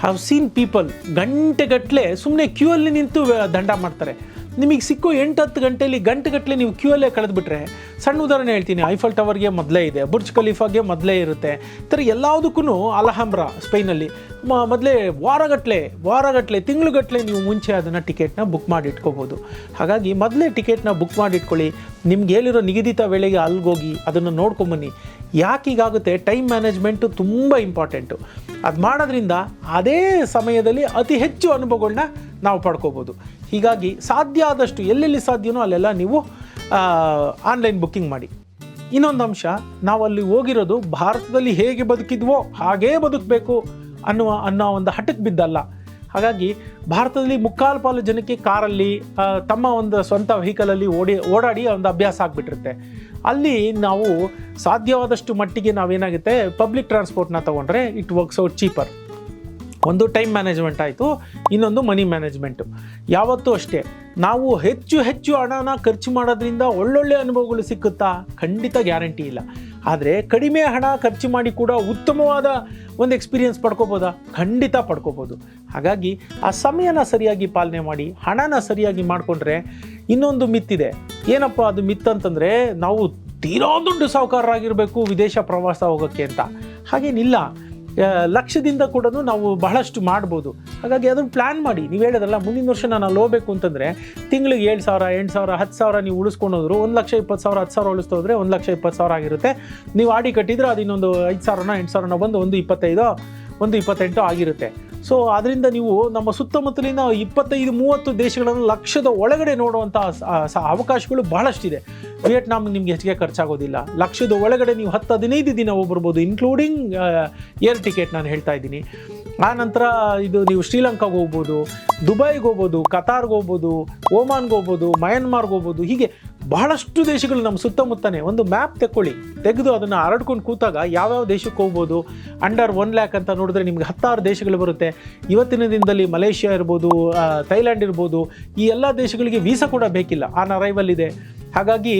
ಹ್ಯಾವ್ ಸೀನ್ ಪೀಪಲ್ ಗಂಟೆಗಟ್ಟಲೆ ಸುಮ್ಮನೆ ಕ್ಯೂ ಅಲ್ಲಿ ನಿಂತು ದಂಡ ಮಾಡ್ತಾರೆ. ನಿಮಗೆ ಸಿಕ್ಕೋ ಎಂಟು ಹತ್ತು ಗಂಟೆಯಲ್ಲಿ ಗಂಟೆಗಟ್ಟಲೆ ನೀವು ಕ್ಯೂ ಅಲ್ಲೇ ಕಳೆದ್ಬಿಟ್ರೆ, ಸಣ್ಣ ಉದಾಹರಣೆ ಹೇಳ್ತೀನಿ ಐಫಲ್ ಟವರ್ಗೆ ಮೊದಲೇ ಇದೆ ಬುರ್ಜ್ ಖಲೀಫಾಗೆ ಮೊದಲೇ ಇರುತ್ತೆ. ಈ ಥರ ಎಲ್ಲದಕ್ಕೂ ಅಲಹಮ್ರ ಸ್ಪೈನಲ್ಲಿ ಮೊದಲೇ ವಾರಗಟ್ಟಲೆ ವಾರಗಟ್ಟಲೆ, ತಿಂಗಳುಗಟ್ಟಲೆ ನೀವು ಮುಂಚೆ ಅದನ್ನು ಟಿಕೆಟ್ನ ಬುಕ್ ಮಾಡಿ ಇಟ್ಕೋಬೋದು ಹಾಗಾಗಿ ಮೊದಲೇ ಟಿಕೆಟ್ನ ಬುಕ್ ಮಾಡಿ ಇಟ್ಕೊಳ್ಳಿ ನಿಮ್ಗೆ ಹೇಳಿರೋ ನಿಗದಿತ ವೇಳೆಗೆ ಅಲ್ಗೋಗಿ ಅದನ್ನು ನೋಡ್ಕೊಂಬನ್ನಿ. ಯಾಕೆ ಹೀಗಾಗುತ್ತೆ ಟೈಮ್ ಮ್ಯಾನೇಜ್ಮೆಂಟು ತುಂಬ ಇಂಪಾರ್ಟೆಂಟು ಅದು ಮಾಡೋದ್ರಿಂದ ಅದೇ ಸಮಯದಲ್ಲಿ ಅತಿ ಹೆಚ್ಚು ಅನುಭವಗಳನ್ನ ನಾವು ಪಡ್ಕೋಬೋದು. ಹೀಗಾಗಿ ಸಾಧ್ಯ ಆದಷ್ಟು ಎಲ್ಲೆಲ್ಲಿ ಸಾಧ್ಯನೋ ಅಲ್ಲೆಲ್ಲ ನೀವು ಆನ್ಲೈನ್ ಬುಕ್ಕಿಂಗ್ ಮಾಡಿ. ಇನ್ನೊಂದು ಅಂಶ ನಾವು ಅಲ್ಲಿ ಹೋಗಿರೋದು ಭಾರತದಲ್ಲಿ ಹೇಗೆ ಬದುಕಿದ್ವೋ ಹಾಗೇ ಬದುಕಬೇಕು ಅನ್ನುವ, ಅನ್ನೋ ಒಂದು ಹಠಕ್ಕೆ ಬಿದ್ದಲ್ಲ. ಹಾಗಾಗಿ ಭಾರತದಲ್ಲಿ ಮುಕ್ಕಾಲು ಪಾಲು ಜನಕ್ಕೆ ಕಾರಲ್ಲಿ ತಮ್ಮ ಒಂದು ಸ್ವಂತ ವೆಹಿಕಲಲ್ಲಿ ಓಡಿ, ಓಡಾಡಿ ಒಂದು ಅಭ್ಯಾಸ ಆಗಿಬಿಟ್ಟಿರುತ್ತೆ. ಅಲ್ಲಿ ನಾವು ಸಾಧ್ಯವಾದಷ್ಟು ಮಟ್ಟಿಗೆ ನಾವೇನಾಗುತ್ತೆ ಪಬ್ಲಿಕ್ ಟ್ರಾನ್ಸ್ಪೋರ್ಟ್ನ ತೊಗೊಂಡ್ರೆ ಇಟ್ ವರ್ಕ್ಸ್ ಔಟ್ ಚೀಪರ್ ಒಂದು ಟೈಮ್ ಮ್ಯಾನೇಜ್ಮೆಂಟ್ ಆಯಿತು, ಇನ್ನೊಂದು ಮನಿ ಮ್ಯಾನೇಜ್ಮೆಂಟು. ಯಾವತ್ತೂ ಅಷ್ಟೇ, ನಾವು ಹೆಚ್ಚು ಹೆಚ್ಚು ಹಣನ ಖರ್ಚು ಮಾಡೋದ್ರಿಂದ ಒಳ್ಳೊಳ್ಳೆ ಅನುಭವಗಳು ಸಿಕ್ಕುತ್ತಾ? ಖಂಡಿತ ಗ್ಯಾರಂಟಿ ಇಲ್ಲ. ಆದರೆ ಕಡಿಮೆ ಹಣ ಖರ್ಚು ಮಾಡಿ ಕೂಡ ಉತ್ತಮವಾದ ಒಂದು ಎಕ್ಸ್ಪೀರಿಯನ್ಸ್ ಪಡ್ಕೋಬೋದಾ? ಖಂಡಿತ ಪಡ್ಕೋಬೋದು. ಹಾಗಾಗಿ ಆ ಸಮಯನ ಸರಿಯಾಗಿ ಪಾಲನೆ ಮಾಡಿ, ಹಣನ ಸರಿಯಾಗಿ ಮಾಡಿಕೊಂಡ್ರೆ ಇನ್ನೊಂದು ಮಿತ್ತಿದೆ. ಏನಪ್ಪ ಅದು ಮಿತ್ ಅಂತಂದರೆ, ನಾವು ತೀರಾ ದುಡ್ಡು ಸಾಹುಕಾರರಾಗಿರಬೇಕು ವಿದೇಶ ಪ್ರವಾಸ ಹೋಗೋಕ್ಕೆ ಅಂತ. ಹಾಗೇನಿಲ್ಲ. ಲಕ್ಷ್ಯದಿಂದ ಕೂಡ ನಾವು ಬಹಳಷ್ಟು ಮಾಡ್ಬೋದು. ಹಾಗಾಗಿ ಅದನ್ನು ಪ್ಲ್ಯಾನ್ ಮಾಡಿ. ನೀವು ಹೇಳಿದ್ರಲ್ಲ, ಮುಂದಿನ ವರ್ಷ ನಾನು ಅಲ್ಲಿ ಅಂತಂದರೆ ತಿಂಗಳಿಗೆ ಏಳು ಸಾವಿರ, ಎಂಟು ಸಾವಿರ, ಹತ್ತು ಸಾವಿರ ನೀವು ಉಳಿಸ್ಕೊಂಡು ಹೋದ್ರು ಒಂದು ಲಕ್ಷ ಇಪ್ಪತ್ತು ಸಾವಿರ, ಹತ್ತು ಸಾವಿರ ಉಳಿಸ್ತಾ ಹೋದ್ರೆ ಒಂದು ಲಕ್ಷ ಇಪ್ಪತ್ತು ಸಾವಿರ ಆಗಿರುತ್ತೆ. ನೀವು ಆಡಿ ಕಟ್ಟಿದ್ರೆ ಅದು ಇನ್ನೊಂದು ಐದು ಸಾವಿರನ, ಎಂಟು ಸಾವಿರನ ಬಂದು ಒಂದು ಇಪ್ಪತ್ತೈದು, ಒಂದು ಇಪ್ಪತ್ತೆಂಟು ಆಗಿರುತ್ತೆ. ಸೊ ಅದರಿಂದ ನೀವು ನಮ್ಮ ಸುತ್ತಮುತ್ತಲಿನ ಇಪ್ಪತ್ತೈದು, ಮೂವತ್ತು ದೇಶಗಳನ್ನು ಲಕ್ಷದ ಒಳಗಡೆ ನೋಡುವಂಥ ಅವಕಾಶಗಳು ಬಹಳಷ್ಟಿದೆ. ವಿಯೆಟ್ನಾಮ್ ನಿಮಗೆ ಹೆಚ್ಚಿಗೆ ಖರ್ಚಾಗೋದಿಲ್ಲ. ಲಕ್ಷದ ಒಳಗಡೆ ನೀವು ಹತ್ತು, ಹದಿನೈದು ದಿನ ಹೋಗ್ಬರ್ಬೋದು ಇನ್ಕ್ಲೂಡಿಂಗ್ ಏರ್ ಟಿಕೆಟ್ ನಾನು ಹೇಳ್ತಾ ಇದ್ದೀನಿ. ಆ ನಂತರ ಇದು ನೀವು ಶ್ರೀಲಂಕಾಗೆ ಹೋಗ್ಬೋದು, ದುಬೈಗೆ ಹೋಗ್ಬೋದು, ಕತಾರ್ಗೆ ಹೋಗ್ಬೋದು ಓಮಾನ್ಗೆ ಹೋಗ್ಬೋದು, ಮಯನ್ಮಾರ್ಗೆ ಹೋಗ್ಬೋದು, ಹೀಗೆ ಬಹಳಷ್ಟು ದೇಶಗಳು ನಮ್ಮ ಸುತ್ತಮುತ್ತನೇ ಒಂದು ಮ್ಯಾಪ್ ತೆಕ್ಕೊಳ್ಳಿ. ತೆಗೆದು ಅದನ್ನು ಹರಡ್ಕೊಂಡು ಕೂತಾಗ ಯಾವ್ಯಾವ ದೇಶಕ್ಕೆ ಹೋಗ್ಬೋದು? ಅಂಡರ್ ಒನ್ ಲ್ಯಾಕ್ ಅಂತ ನೋಡಿದ್ರೆ ನಿಮ್ಗೆ ಹತ್ತಾರು ದೇಶಗಳು ಬರುತ್ತೆ. ಇವತ್ತಿನ ದಿನದಲ್ಲಿ ಮಲೇಷ್ಯಾ ಇರ್ಬೋದು ಥೈಲ್ಯಾಂಡ್ ಇರ್ಬೋದು, ಈ ಎಲ್ಲ ದೇಶಗಳಿಗೆ ವೀಸಾ ಕೂಡ ಬೇಕಿಲ್ಲ. ಆನ್ ಅರೈವಲ್ ಇದೆ. ಹಾಗಾಗಿ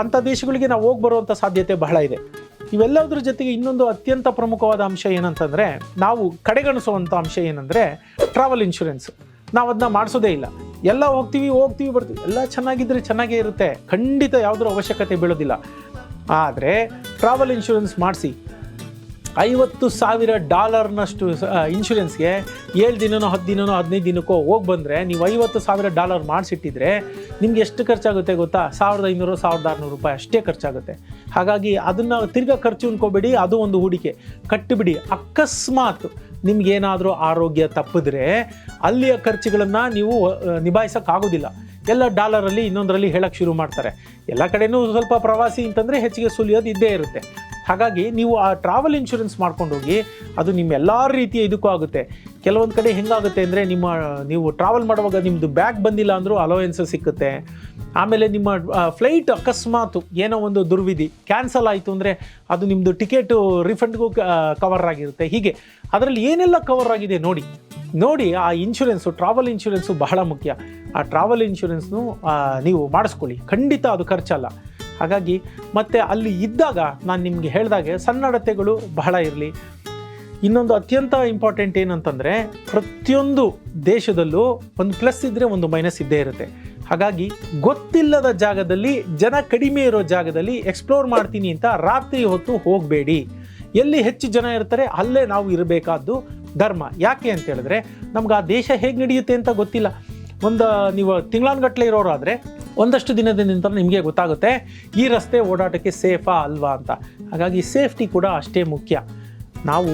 ಅಂಥ ದೇಶಗಳಿಗೆ ನಾವು ಹೋಗಿ ಬರುವಂಥ ಸಾಧ್ಯತೆ ಬಹಳ ಇದೆ. ಇವೆಲ್ಲದರ ಜೊತೆಗೆ ಇನ್ನೊಂದು ಅತ್ಯಂತ ಪ್ರಮುಖವಾದ ಅಂಶ ಏನಂತಂದರೆ, ನಾವು ಕಡೆಗಣಿಸುವಂಥ ಅಂಶ ಏನಂದರೆ ಟ್ರಾವೆಲ್ ಇನ್ಶೂರೆನ್ಸ್ ನಾವು ಅದನ್ನ ಮಾಡಿಸೋದೇ ಇಲ್ಲ. ಎಲ್ಲ ಹೋಗ್ತೀವಿ ಹೋಗ್ತೀವಿ, ಬರ್ತೀವಿ. ಎಲ್ಲ ಚೆನ್ನಾಗಿದ್ದರೆ ಚೆನ್ನಾಗೇ ಇರುತ್ತೆ. ಖಂಡಿತ ಯಾವುದರ ಅವಶ್ಯಕತೆ ಬೀಳೋದಿಲ್ಲ. ಆದರೆ ಟ್ರಾವೆಲ್ ಇನ್ಶೂರೆನ್ಸ್ ಮಾಡಿಸಿ. ಐವತ್ತು ಸಾವಿರ ಡಾಲರ್ನಷ್ಟು ಇನ್ಶೂರೆನ್ಸ್ಗೆ ಏಳು ದಿನನೋ, ಹತ್ತು ದಿನನೋ, ಹದಿನೈದು ದಿನಕ್ಕೋ ಹೋಗಿ ಬಂದರೆ ನೀವು ಐವತ್ತು ಸಾವಿರ ಡಾಲರ್ ಮಾಡಿಸಿಟ್ಟಿದ್ರೆ ನಿಮ್ಗೆ ಎಷ್ಟು ಖರ್ಚಾಗುತ್ತೆ ಗೊತ್ತಾ? ಸಾವಿರದ ಐನೂರು, ಸಾವಿರದ ಆರುನೂರು ರೂಪಾಯಿ ಅಷ್ಟೇ ಖರ್ಚಾಗುತ್ತೆ. ಹಾಗಾಗಿ ಅದನ್ನು ತಿರ್ಗಾ ಖರ್ಚು ಅನ್ಕೋಬೇಡಿ, ಅದು ಒಂದು ಹೂಡಿಕೆ. ಕಟ್ಟಿಬಿಡಿ ಅಕಸ್ಮಾತ್ ನಿಮ್ಗೇನಾದರೂ ಆರೋಗ್ಯ ತಪ್ಪಿದ್ರೆ ಅಲ್ಲಿಯ ಖರ್ಚುಗಳನ್ನು ನೀವು ನಿಭಾಯಿಸೋಕ್ಕಾಗೋದಿಲ್ಲ. ಎಲ್ಲ ಡಾಲರಲ್ಲಿ ಇನ್ನೊಂದರಲ್ಲಿ ಹೇಳಕ್ಕೆ ಶುರು ಮಾಡ್ತಾರೆ. ಎಲ್ಲ ಕಡೆನೂ ಸ್ವಲ್ಪ ಪ್ರವಾಸಿ ಅಂತಂದರೆ ಹೆಚ್ಚಿಗೆ ಸುಲಿಯೋದು ಇದ್ದೇ ಇರುತ್ತೆ. ಹಾಗಾಗಿ ನೀವು ಆ ಟ್ರಾವೆಲ್ ಇನ್ಶೂರೆನ್ಸ್ ಮಾಡ್ಕೊಂಡು ಹೋಗಿ ಅದು ನಿಮ್ಮ ಎಲ್ಲ ರೀತಿಯ ಇದಕ್ಕೂ ಆಗುತ್ತೆ. ಕೆಲವೊಂದು ಕಡೆ ಹೆಂಗಾಗುತ್ತೆ ಅಂದರೆ ನಿಮ್ಮ, ನೀವು ಟ್ರಾವೆಲ್ ಮಾಡುವಾಗ ನಿಮ್ಮದು ಬ್ಯಾಗ್ ಬಂದಿಲ್ಲ ಅಂದರೂ ಅಲೋವೆನ್ಸ್ ಸಿಕ್ಕುತ್ತೆ. ಆಮೇಲೆ ನಿಮ್ಮ ಫ್ಲೈಟ್ ಅಕಸ್ಮಾತ್ ಏನೋ ಒಂದು ದುರ್ವಿಧಿ ಕ್ಯಾನ್ಸಲ್ ಆಯಿತು ಅಂದರೆ ಅದು ನಿಮ್ಮದು ಟಿಕೆಟು ರಿಫಂಡ್ಗೂ ಕವರ್ ಆಗಿರುತ್ತೆ. ಹೀಗೆ, ಅದರಲ್ಲಿ ಏನೆಲ್ಲ ಕವರ್ ಆಗಿದೆ ನೋಡಿ. ನೋಡಿ, ಆ ಇನ್ಶೂರೆನ್ಸು ಟ್ರಾವೆಲ್ ಇನ್ಶೂರೆನ್ಸು ಬಹಳ ಮುಖ್ಯ. ಆ ಟ್ರಾವೆಲ್ ಇನ್ಶೂರೆನ್ಸ್ನು ನೀವು ಮಾಡಿಸ್ಕೊಳ್ಳಿ. ಖಂಡಿತ ಅದು ಖರ್ಚಲ್ಲ. ಹಾಗಾಗಿ, ಮತ್ತು ಅಲ್ಲಿ ಇದ್ದಾಗ ನಾನು ನಿಮಗೆ ಹೇಳಿದಾಗೆ ಸನ್ನಡತೆಗಳು ಬಹಳ ಇರಲಿ. ಇನ್ನೊಂದು ಅತ್ಯಂತ ಇಂಪಾರ್ಟೆಂಟ್ ಏನಂತಂದರೆ, ಪ್ರತಿಯೊಂದು ದೇಶದಲ್ಲೂ ಒಂದು ಪ್ಲಸ್ ಇದ್ದರೆ ಒಂದು ಮೈನಸ್ ಇದ್ದೇ ಇರುತ್ತೆ. ಹಾಗಾಗಿ ಗೊತ್ತಿಲ್ಲದ ಜಾಗದಲ್ಲಿ, ಜನ ಕಡಿಮೆ ಇರೋ ಜಾಗದಲ್ಲಿ ಎಕ್ಸ್ಪ್ಲೋರ್ ಮಾಡ್ತೀನಿ ಅಂತ ರಾತ್ರಿ ಹೊತ್ತು ಹೋಗಬೇಡಿ. ಎಲ್ಲಿ ಹೆಚ್ಚು ಜನ ಇರ್ತಾರೆ, ಅಲ್ಲೇ ನಾವು ಇರಬೇಕಾದ್ದು ಧರ್ಮ. ಯಾಕೆ ಅಂತ ಹೇಳಿದ್ರೆ, ನಮ್ಗೆ ಆ ದೇಶ ಹೇಗೆ ನಡೆಯುತ್ತೆ ಅಂತ ಗೊತ್ತಿಲ್ಲ. ಒಂದು, ನೀವು ತಿಂಗಳಾನ್ಗಟ್ಲೆ ಇರೋರಾದರೆ, ಒಂದಷ್ಟು ದಿನದ ನಂತರ ನಿಮಗೆ ಗೊತ್ತಾಗುತ್ತೆ, ಈ ರಸ್ತೆ ಓಡಾಟಕ್ಕೆ ಸೇಫಾ ಅಲ್ವಾ ಅಂತ. ಹಾಗಾಗಿ ಸೇಫ್ಟಿ ಕೂಡ ಅಷ್ಟೇ ಮುಖ್ಯ. ನಾವು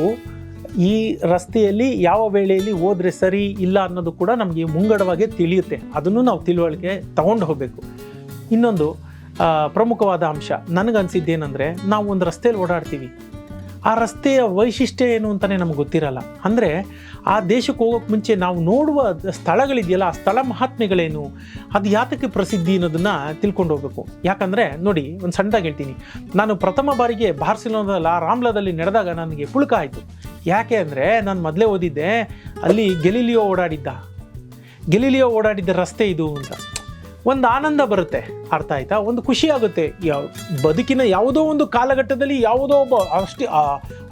ಈ ರಸ್ತೆಯಲ್ಲಿ ಯಾವ ವೇಳೆಯಲ್ಲಿ ಹೋದ್ರೆ ಸರಿ ಇಲ್ಲ ಅನ್ನೋದು ಕೂಡ ನಮಗೆ ಮುಂಗಡವಾಗಿ ತಿಳಿಯುತ್ತೆ. ಅದನ್ನು ನಾವು ತಿಳುವಳಿಕೆ ತಗೊಂಡು ಹೋಗಬೇಕು. ಇನ್ನೊಂದು ಪ್ರಮುಖವಾದ ಅಂಶ. ನನಗನ್ಸಿದ್ದೇನೆಂದರೆ ನಾವು ಒಂದು ರಸ್ತೆಯಲ್ಲಿ ಓಡಾಡ್ತೀವಿ. ಆ ರಸ್ತೆಯ ವೈಶಿಷ್ಟ್ಯ ಏನು ಅಂತಲೇ ನಮ್ಗೆ ಗೊತ್ತಿರಲ್ಲ. ಅಂದರೆ ಆ ದೇಶಕ್ಕೆ ಹೋಗೋಕ್ಕೆ ಮುಂಚೆ ನಾವು ನೋಡುವ ಸ್ಥಳಗಳಿದೆಯಲ್ಲ, ಆ ಸ್ಥಳ ಮಹಾತ್ಮೆಗಳೇನು ಅದು ಯಾತಕ್ಕೆ ಪ್ರಸಿದ್ಧಿ ಅನ್ನೋದನ್ನು ತಿಳ್ಕೊಂಡು ಹೋಗ್ಬೇಕು. ಯಾಕಂದರೆ ನೋಡಿ, ಒಂದು ಸಣ್ಣದಾಗಿ ಹೇಳ್ತೀನಿ. ನಾನು ಪ್ರಥಮ ಬಾರಿಗೆ ಬಾರ್ಸಿಲೋನದಲ್ಲ, ರಾಮ್ಲಾದಲ್ಲಿ ನಡೆದಾಗ ನನಗೆ ಪುಳ್ಕ ಆಯಿತು. ಯಾಕೆ ಅಂದರೆ ನಾನು ಮೊದಲೇ ಓದಿದ್ದೆ, ಅಲ್ಲಿ ಗೆಲಿಲಿಯೋ ಓಡಾಡಿದ್ದ. ಗೆಲಿಲಿಯೋ ಓಡಾಡಿದ್ದ ರಸ್ತೆ ಇದು ಅಂತ. ಒಂದು ಆನಂದ ಬರುತ್ತೆ. ಅರ್ಥ ಆಯ್ತಾ? ಒಂದು ಖುಷಿ ಆಗುತ್ತೆ. ಬದುಕಿನ ಯಾವುದೋ ಒಂದು ಕಾಲಘಟ್ಟದಲ್ಲಿ ಯಾವುದೋ ಒಬ್ಬ ಅಷ್ಟು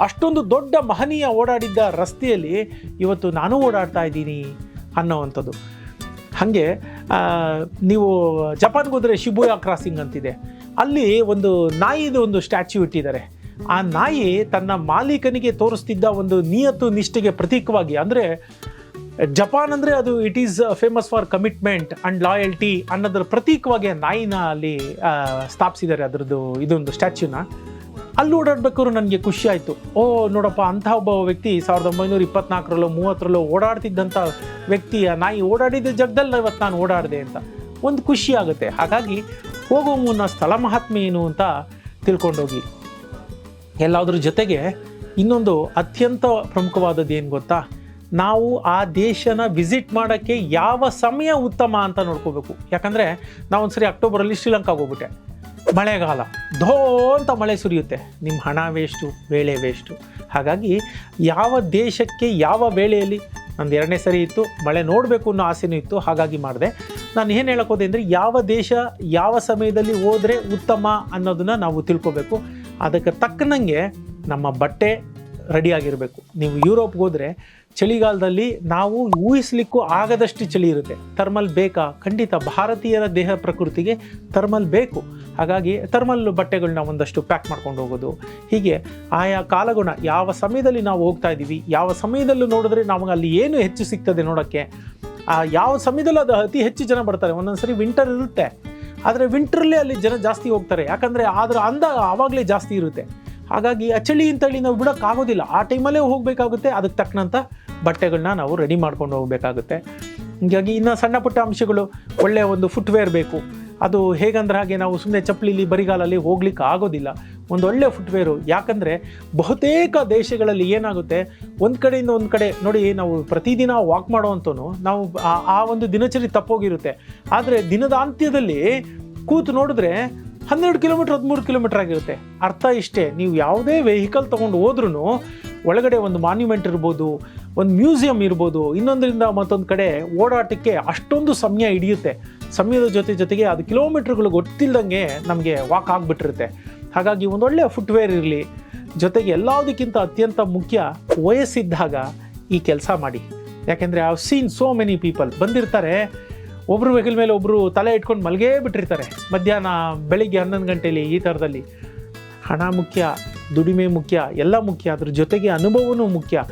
ಅಷ್ಟೊಂದು ದೊಡ್ಡ ಮಹನೀಯ ಓಡಾಡಿದ್ದ ರಸ್ತೆಯಲ್ಲಿ ಇವತ್ತು ನಾನು ಓಡಾಡ್ತಾ ಇದ್ದೀನಿ ಅನ್ನೋವಂಥದ್ದು. ಹಾಗೆ ನೀವು ಜಪಾನ್ಗೆ ಹೋದರೆ ಶಿಬುಯಾ ಕ್ರಾಸಿಂಗ್ ಅಂತಿದೆ. ಅಲ್ಲಿ ಒಂದು ನಾಯಿದು ಒಂದು ಸ್ಟ್ಯಾಚ್ಯೂ ಇಟ್ಟಿದ್ದಾರೆ. ಆ ನಾಯಿ ತನ್ನ ಮಾಲೀಕನಿಗೆ ತೋರಿಸ್ತಿದ್ದ ಒಂದು ನಿಯತ್ತು ನಿಷ್ಠೆಗೆ ಪ್ರತೀಕವಾಗಿ, ಅಂದರೆ ಜಪಾನ್ ಅಂದರೆ ಅದು it is famous for commitment and loyalty ಅನ್ನೋದ್ರ ಪ್ರತೀಕವಾಗಿ ನಾಯಿನ ಅಲ್ಲಿ ಸ್ಥಾಪಿಸಿದ್ದಾರೆ ಅದರದ್ದು ಇದೊಂದು ಸ್ಟ್ಯಾಚ್ಯೂನ. ಅಲ್ಲಿ ಓಡಾಡ್ಬೇಕಾದ್ರು ನನಗೆ ಖುಷಿ ಆಯಿತು. ಓ, ನೋಡಪ್ಪ, ಅಂಥ ಒಬ್ಬ ವ್ಯಕ್ತಿ ಸಾವಿರದ ಒಂಬೈನೂರ ಇಪ್ಪತ್ನಾಲ್ಕರಲ್ಲೋ, ಮೂವತ್ತರಲ್ಲೋ ಓಡಾಡ್ತಿದ್ದಂಥ ವ್ಯಕ್ತಿಯ ನಾಯಿ ಓಡಾಡಿದ ಜಾಗದಲ್ಲಿ ಇವತ್ತು ನಾನು ಓಡಾಡಿದೆ ಅಂತ. ಒಂದು ಖುಷಿ ಆಗುತ್ತೆ. ಹಾಗಾಗಿ ಹೋಗೋ ಮುನ್ನ ಸ್ಥಳ ಮಹಾತ್ಮೆ ಏನು ಅಂತ ತಿಳ್ಕೊಂಡೋಗಿ. ಎಲ್ಲಾದ್ರ ಜೊತೆಗೆ ಇನ್ನೊಂದು ಅತ್ಯಂತ ಪ್ರಮುಖವಾದದ್ದು ಏನು ಗೊತ್ತಾ? ನಾವು ಆ ದೇಶನ ವಿಸಿಟ್ ಮಾಡೋಕ್ಕೆ ಯಾವ ಸಮಯ ಉತ್ತಮ ಅಂತ ನೋಡ್ಕೋಬೇಕು. ಯಾಕಂದರೆ ನಾವು ಒಂದ್ಸರಿ ಅಕ್ಟೋಬರಲ್ಲಿ ಶ್ರೀಲಂಕಾಗೆ ಹೋಗ್ಬಿಟ್ಟೆ. ಮಳೆಗಾಲ. ಧೋ ಅಂತ ಮಳೆ ಸುರಿಯುತ್ತೆ. ನಿಮ್ಮ ಹಣ ವೇಸ್ಟು ವೇಳೆ ವೇಸ್ಟು ಹಾಗಾಗಿ ಯಾವ ದೇಶಕ್ಕೆ ಯಾವ ವೇಳೆಯಲ್ಲಿ ನಂದು ಎರಡನೇ ಸರಿ ಇತ್ತು, ಮಳೆ ನೋಡಬೇಕು ಅನ್ನೋ ಆಸೆನೂ ಇತ್ತು. ಹಾಗಾಗಿ ಮಾಡಿದೆ. ನಾನು ಏನು ಹೇಳೋಕೋದೆ ಅಂದರೆ ಯಾವ ದೇಶ ಯಾವ ಸಮಯದಲ್ಲಿ ಹೋದರೆ ಉತ್ತಮ ಅನ್ನೋದನ್ನು ನಾವು ತಿಳ್ಕೊಬೇಕು. ಅದಕ್ಕೆ ತಕ್ಕನಂಗೆ ನಮ್ಮ ಬಟ್ಟೆ ರೆಡಿಯಾಗಿರಬೇಕು ನೀವು ಯುರೋಪ್ಗೆ ಹೋದರೆ ಚಳಿಗಾಲದಲ್ಲಿ ನಾವು ಊಹಿಸ್ಲಿಕ್ಕೂ ಆಗದಷ್ಟು ಚಳಿ ಇರುತ್ತೆ. ಥರ್ಮಲ್ ಬೇಕಾ? ಖಂಡಿತ ಭಾರತೀಯರ ದೇಹ ಪ್ರಕೃತಿಗೆ ಥರ್ಮಲ್ ಬೇಕು. ಹಾಗಾಗಿ ಥರ್ಮಲ್ ಬಟ್ಟೆಗಳನ್ನ ಒಂದಷ್ಟು ಪ್ಯಾಕ್ ಮಾಡ್ಕೊಂಡು ಹೋಗೋದು. ಹೀಗೆ ಆಯಾ ಕಾಲಗುಣ, ಯಾವ ಸಮಯದಲ್ಲಿ ನಾವು ಹೋಗ್ತಾ ಇದ್ದೀವಿ, ಯಾವ ಸಮಯದಲ್ಲೂ ನೋಡಿದ್ರೆ ನಮಗೆ ಅಲ್ಲಿ ಏನು ಹೆಚ್ಚು ಸಿಗ್ತದೆ ನೋಡೋಕ್ಕೆ, ಆ ಯಾವ ಸಮಯದಲ್ಲೂ ಅದು ಅತಿ ಹೆಚ್ಚು ಜನ ಬರ್ತಾರೆ. ಒಂದೊಂದ್ಸರಿ ವಿಂಟರ್ ಇರುತ್ತೆ. ಆದರೆ ವಿಂಟ್ರಲ್ಲೇ ಅಲ್ಲಿ ಜನ ಜಾಸ್ತಿ ಹೋಗ್ತಾರೆ. ಯಾಕಂದರೆ ಅದರ ಅಂದ ಆವಾಗಲೇ ಜಾಸ್ತಿ ಇರುತ್ತೆ. ಹಾಗಾಗಿ ಆ ಚಳಿ ಅಂತೇಳಿ ನಾವು ಬಿಡೋಕ್ಕಾಗೋದಿಲ್ಲ ಆ ಟೈಮಲ್ಲೇ ಹೋಗಬೇಕಾಗುತ್ತೆ, ಅದಕ್ಕೆ ತಕ್ಕನಂಥ ಬಟ್ಟೆಗಳನ್ನ ನಾವು ರೆಡಿ ಮಾಡ್ಕೊಂಡು ಹೋಗಬೇಕಾಗುತ್ತೆ. ಹೀಗಾಗಿ ಇನ್ನು ಸಣ್ಣ ಪುಟ್ಟ ಅಂಶಗಳು ಒಳ್ಳೆಯ ಒಂದು ಫುಟ್ವೇರ್ ಬೇಕು. ಅದು ಹೇಗಂದ್ರೆ ಹಾಗೆ ನಾವು ಸುಮ್ಮನೆ ಚಪ್ಪಲಿಲಿ, ಬರಿಗಾಲಲ್ಲಿ ಹೋಗ್ಲಿಕ್ಕೆ ಆಗೋದಿಲ್ಲ. ಒಂದು ಒಳ್ಳೆ ಫುಟ್ವೇರು ಯಾಕಂದರೆ ಬಹುತೇಕ ದೇಶಗಳಲ್ಲಿ ಏನಾಗುತ್ತೆ, ಒಂದು ಕಡೆಯಿಂದ ಒಂದು ಕಡೆ, ನೋಡಿ ನಾವು ಪ್ರತಿದಿನ ವಾಕ್ ಮಾಡೋವಂಥನು ನಾವು ಆ ಒಂದು ದಿನಚರಿ ತಪ್ಪೋಗಿರುತ್ತೆ. ಆದರೆ ದಿನದ ಅಂತ್ಯದಲ್ಲಿ ಕೂತು ನೋಡಿದ್ರೆ ಹನ್ನೆರಡು ಕಿಲೋಮೀಟ್ರ್, ಹದಿಮೂರು ಕಿಲೋಮೀಟ್ರ್ ಆಗಿರುತ್ತೆ. ಅರ್ಥ ಇಷ್ಟೇ. ನೀವು ಯಾವುದೇ ವೆಹಿಕಲ್ ತೊಗೊಂಡು ಹೋದ್ರೂ ಒಳಗಡೆ ಒಂದು ಮಾನ್ಯುಮೆಂಟ್ ಇರ್ಬೋದು, ಒಂದು ಮ್ಯೂಸಿಯಂ ಇರ್ಬೋದು, ಇನ್ನೊಂದರಿಂದ ಮತ್ತೊಂದು ಕಡೆ ಓಡಾಟಕ್ಕೆ ಅಷ್ಟೊಂದು ಸಮಯ ಹಿಡಿಯುತ್ತೆ. ಸಮಯದ ಜೊತೆ ಜೊತೆಗೆ ಅದು ಕಿಲೋಮೀಟ್ರ್ಗಳು ಗೊತ್ತಿಲ್ಲದಂಗೆ ನಮಗೆ ವಾಕ್ ಆಗಿಬಿಟ್ಟಿರುತ್ತೆ. ಹಾಗಾಗಿ ಒಂದೊಳ್ಳೆಯ ಫುಟ್ವೇರ್ ಇರಲಿ. ಜೊತೆಗೆ ಎಲ್ಲದಕ್ಕಿಂತ ಅತ್ಯಂತ ಮುಖ್ಯ ವಯಸ್ಸಿದ್ದಾಗ ಈ ಕೆಲಸ ಮಾಡಿ. ಯಾಕೆಂದರೆ I seen so many people ಬಂದಿರ್ತಾರೆ. ಒಬ್ಬರು ವೆಹಿಕಲ್ ಮೇಲೆ ಒಬ್ಬರು ತಲೆ ಇಟ್ಕೊಂಡು ಮಲಗೇ ಬಿಟ್ಟಿರ್ತಾರೆ. ಮಧ್ಯಾಹ್ನ ಬೆಳಿಗ್ಗೆ ಹನ್ನೊಂದು ಗಂಟೆಯಲ್ಲಿ ಈ ಥರದಲ್ಲಿ. ಹಣ ಮುಖ್ಯ, ದುಡಿಮೆ ಮುಖ್ಯ, ಎಲ್ಲ ಮುಖ್ಯ, ಅದ್ರ ಜೊತೆಗೆ ಅನುಭವನೂ ಮುಖ್ಯ.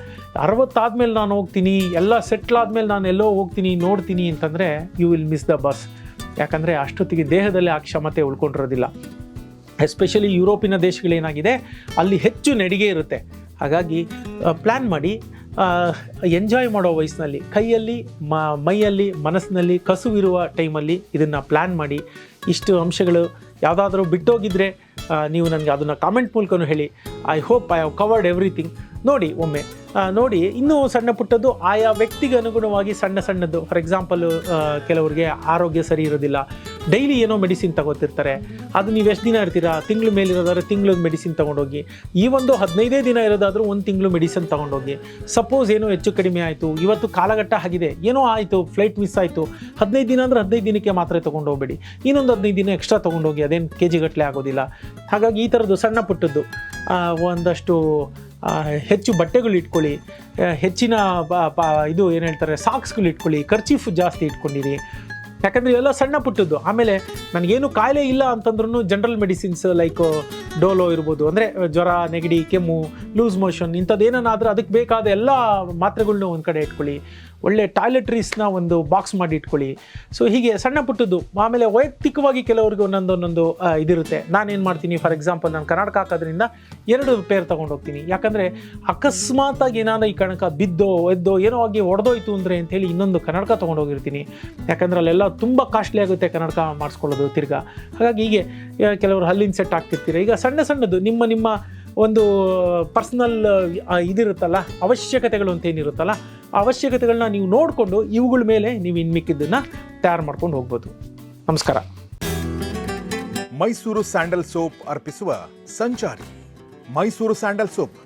ಅರವತ್ತಾದ್ಮೇಲೆ ನಾನು ಹೋಗ್ತೀನಿ, ಎಲ್ಲ ಸೆಟ್ಲ್ ಆದಮೇಲೆ ನಾನು ಎಲ್ಲೋ ಹೋಗ್ತೀನಿ, ನೋಡ್ತೀನಿ ಅಂತಂದರೆ you will miss the bus ಯಾಕಂದರೆ ಅಷ್ಟೊತ್ತಿಗೆ ದೇಹದಲ್ಲಿ ಆ ಕ್ಷಮತೆ ಉಳ್ಕೊಂಡಿರೋದಿಲ್ಲ. ಎಸ್ಪೆಷಲಿ ಯುರೋಪಿನ ದೇಶಗಳೇನಾಗಿದೆ, ಅಲ್ಲಿ ಹೆಚ್ಚು ನಡಿಗೆ ಇರುತ್ತೆ. ಹಾಗಾಗಿ ಪ್ಲ್ಯಾನ್ ಮಾಡಿ ಎಂಜಾಯ್ ಮಾಡೋ ವಯಸ್ಸಿನಲ್ಲಿ ಕೈಯಲ್ಲಿ ಮ ಮೈಯಲ್ಲಿ ಮನಸ್ಸಿನಲ್ಲಿ ಕಸುವಿರುವ ಟೈಮಲ್ಲಿ ಇದನ್ನು ಪ್ಲ್ಯಾನ್ ಮಾಡಿ. ಇಷ್ಟು ಅಂಶಗಳು ಯಾವುದಾದ್ರೂ ಬಿಟ್ಟೋಗಿದ್ರೆ ಆ, ನೀವು ನನಗೆ ಅದನ್ನು ಕಾಮೆಂಟ್ ಮೂಲಕನೂ ಹೇಳಿ. I hope I have covered everything ನೋಡಿ ಒಮ್ಮೆ ನೋಡಿ ಇನ್ನೂ ಸಣ್ಣ ಪುಟ್ಟದ್ದು ಆಯಾ ವ್ಯಕ್ತಿಗೆ ಅನುಗುಣವಾಗಿ ಸಣ್ಣ ಸಣ್ಣದ್ದು. ಫಾರ್ ಎಕ್ಸಾಂಪಲ್ ಕೆಲವರಿಗೆ ಆರೋಗ್ಯ ಸರಿ ಇರೋದಿಲ್ಲ. ಡೈಲಿ ಏನೋ ಮೆಡಿಸಿನ್ ತಗೋತಿರ್ತಾರೆ. ಅದು ನೀವು ಎಷ್ಟು ದಿನ ಇರ್ತೀರಾ? ತಿಂಗಳ ಮೇಲಿರೋದಾದ್ರೆ ತಿಂಗಳ ಮೆಡಿಸಿನ್ ತೊಗೊಂಡೋಗಿ. ಈ ಒಂದು ಹದಿನೈದೇ ದಿನ ಇರೋದಾದ್ರೂ ಒಂದು ತಿಂಗಳು ಮೆಡಿಸಿನ್ ತೊಗೊಂಡೋಗಿ. ಸಪೋಸ್ ಏನೋ ಹೆಚ್ಚು ಕಡಿಮೆ ಆಯಿತು. ಇವತ್ತು ಕಾಲಘಟ್ಟ ಆಗಿದೆ. ಏನೋ ಆಯಿತು ಫ್ಲೈಟ್ ಮಿಸ್ ಆಯಿತು. ಹದಿನೈದು ದಿನ ಅಂದರೆ ಹದಿನೈದು ದಿನಕ್ಕೆ ಮಾತ್ರ ತೊಗೊಂಡು ಹೋಗಬೇಡಿ ಇನ್ನೊಂದು ಹದಿನೈದು ದಿನ ಎಕ್ಸ್ಟ್ರಾ ತೊಗೊಂಡೋಗಿ, ಅದೇನು ಕೆ ಜಿ ಗಟ್ಟಲೆ ಆಗೋದಿಲ್ಲ. ಹಾಗಾಗಿ ಈ ಥರದ್ದು ಸಣ್ಣ ಪುಟ್ಟದ್ದು. ಒಂದಷ್ಟು ಹೆಚ್ಚು ಬಟ್ಟೆಗಳು ಇಟ್ಕೊಳ್ಳಿ. ಹೆಚ್ಚಿನ ಇದು ಏನು ಹೇಳ್ತಾರೆ, ಸಾಕ್ಸ್ಗಳು ಇಟ್ಕೊಳ್ಳಿ. ಖರ್ಚೀಫ್ ಜಾಸ್ತಿ ಇಟ್ಕೊಂಡಿರಿ. ಯಾಕಂದರೆ ಇವೆಲ್ಲ ಸಣ್ಣ ಪುಟ್ಟದ್ದು. ಆಮೇಲೆ ನನಗೇನು ಕಾಯಿಲೆ ಇಲ್ಲ ಅಂತಂದ್ರೂ ಜನರಲ್ ಮೆಡಿಸಿನ್ಸ್ ಲೈಕ್ ಡೋಲೋ ಇರ್ಬೋದು. ಅಂದರೆ ಜ್ವರ, ನೆಗಡಿ, ಕೆಮ್ಮು ಲೂಸ್ ಮೋಷನ್ ಇಂಥದ್ದು ಏನಾದರೂ ಅದಕ್ಕೆ ಬೇಕಾದ ಎಲ್ಲ ಮಾತ್ರೆಗಳನ್ನೂ ಒಂದು ಕಡೆ ಇಟ್ಕೊಳ್ಳಿ. ಒಳ್ಳೆ ಟಾಯ್ಲೆಟ್ರೀಸ್ನ ಒಂದು ಬಾಕ್ಸ್ ಮಾಡಿ ಇಟ್ಕೊಳ್ಳಿ. ಸೊ ಹೀಗೆ ಸಣ್ಣ ಪುಟ್ಟದ್ದು, ಆಮೇಲೆ ವೈಯಕ್ತಿಕವಾಗಿ ಕೆಲವರಿಗೆ ಒಂದೊಂದು ಒಂದೊಂದು ಇದಿರುತ್ತೆ. ನಾನೇನು ಮಾಡ್ತೀನಿ? ಫಾರ್ ಎಕ್ಸಾಂಪಲ್ ನಾನು ಕರ್ನಾಟಕ ಹಾಕೋದ್ರಿಂದ ಎರಡು ಪೇರ್ ತೊಗೊಂಡು ಹೋಗ್ತೀನಿ. ಯಾಕಂದರೆ ಅಕಸ್ಮಾತಾಗಿ ಏನಾದರೂ ಈ ಕಣಕ ಬಿದ್ದೋ, ಎದ್ದೋ, ಏನೋ ಆಗಿ ಒಡೆದೋಯ್ತು ಅಂದರೆ ಅಂಥೇಳಿ ಇನ್ನೊಂದು ಕನ್ನಡಕ ತೊಗೊಂಡೋಗಿರ್ತೀನಿ ಯಾಕಂದ್ರೆ ಅಲ್ಲೆಲ್ಲ ತುಂಬ ಕಾಸ್ಟ್ಲಿ ಆಗುತ್ತೆ ಕನ್ನಡಕ ಮಾಡಿಸ್ಕೊಳ್ಳೋದು ತಿರ್ಗಾ. ಹಾಗಾಗಿ ಹೀಗೆ ಕೆಲವರು ಹಲ್ಲಿನ ಸೆಟ್ ಆಗ್ತಿರ್ತೀರ ಈಗ ಸಣ್ಣ ಸಣ್ಣದು ನಿಮ್ಮ ನಿಮ್ಮ ಒಂದು ಪರ್ಸ್ನಲ್ ಇದಿರುತ್ತಲ್ಲ, ಅವಶ್ಯಕತೆಗಳು ಅಂತ ಏನಿರುತ್ತಲ್ಲ ಅವಶ್ಯಕತೆಗಳನ್ನ ನೀವು ನೋಡಿಕೊಂಡು ಇವುಗಳ ಮೇಲೆ ನೀವು ಇನ್ಮಿಕ್ಕಿದ್ದನ್ನು ತಯಾರು ಮಾಡ್ಕೊಂಡು ಹೋಗ್ಬೋದು. ನಮಸ್ಕಾರ. ಮೈಸೂರು ಸ್ಯಾಂಡಲ್ ಸೋಪ್ ಅರ್ಪಿಸುವ ಸಂಚಾರಿ, ಮೈಸೂರು ಸ್ಯಾಂಡಲ್ ಸೋಪ್.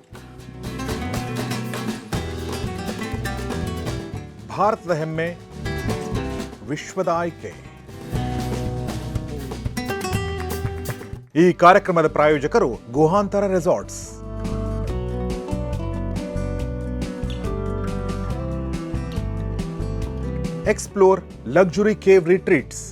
ಭಾರತದ ಹೆಮ್ಮೆ, ವಿಶ್ವದ ಆಯ್ಕೆ. ಈ ಕಾರ್ಯಕ್ರಮದ ಪ್ರಾಯೋಜಕರು Guhantara resorts. Explore luxury cave retreats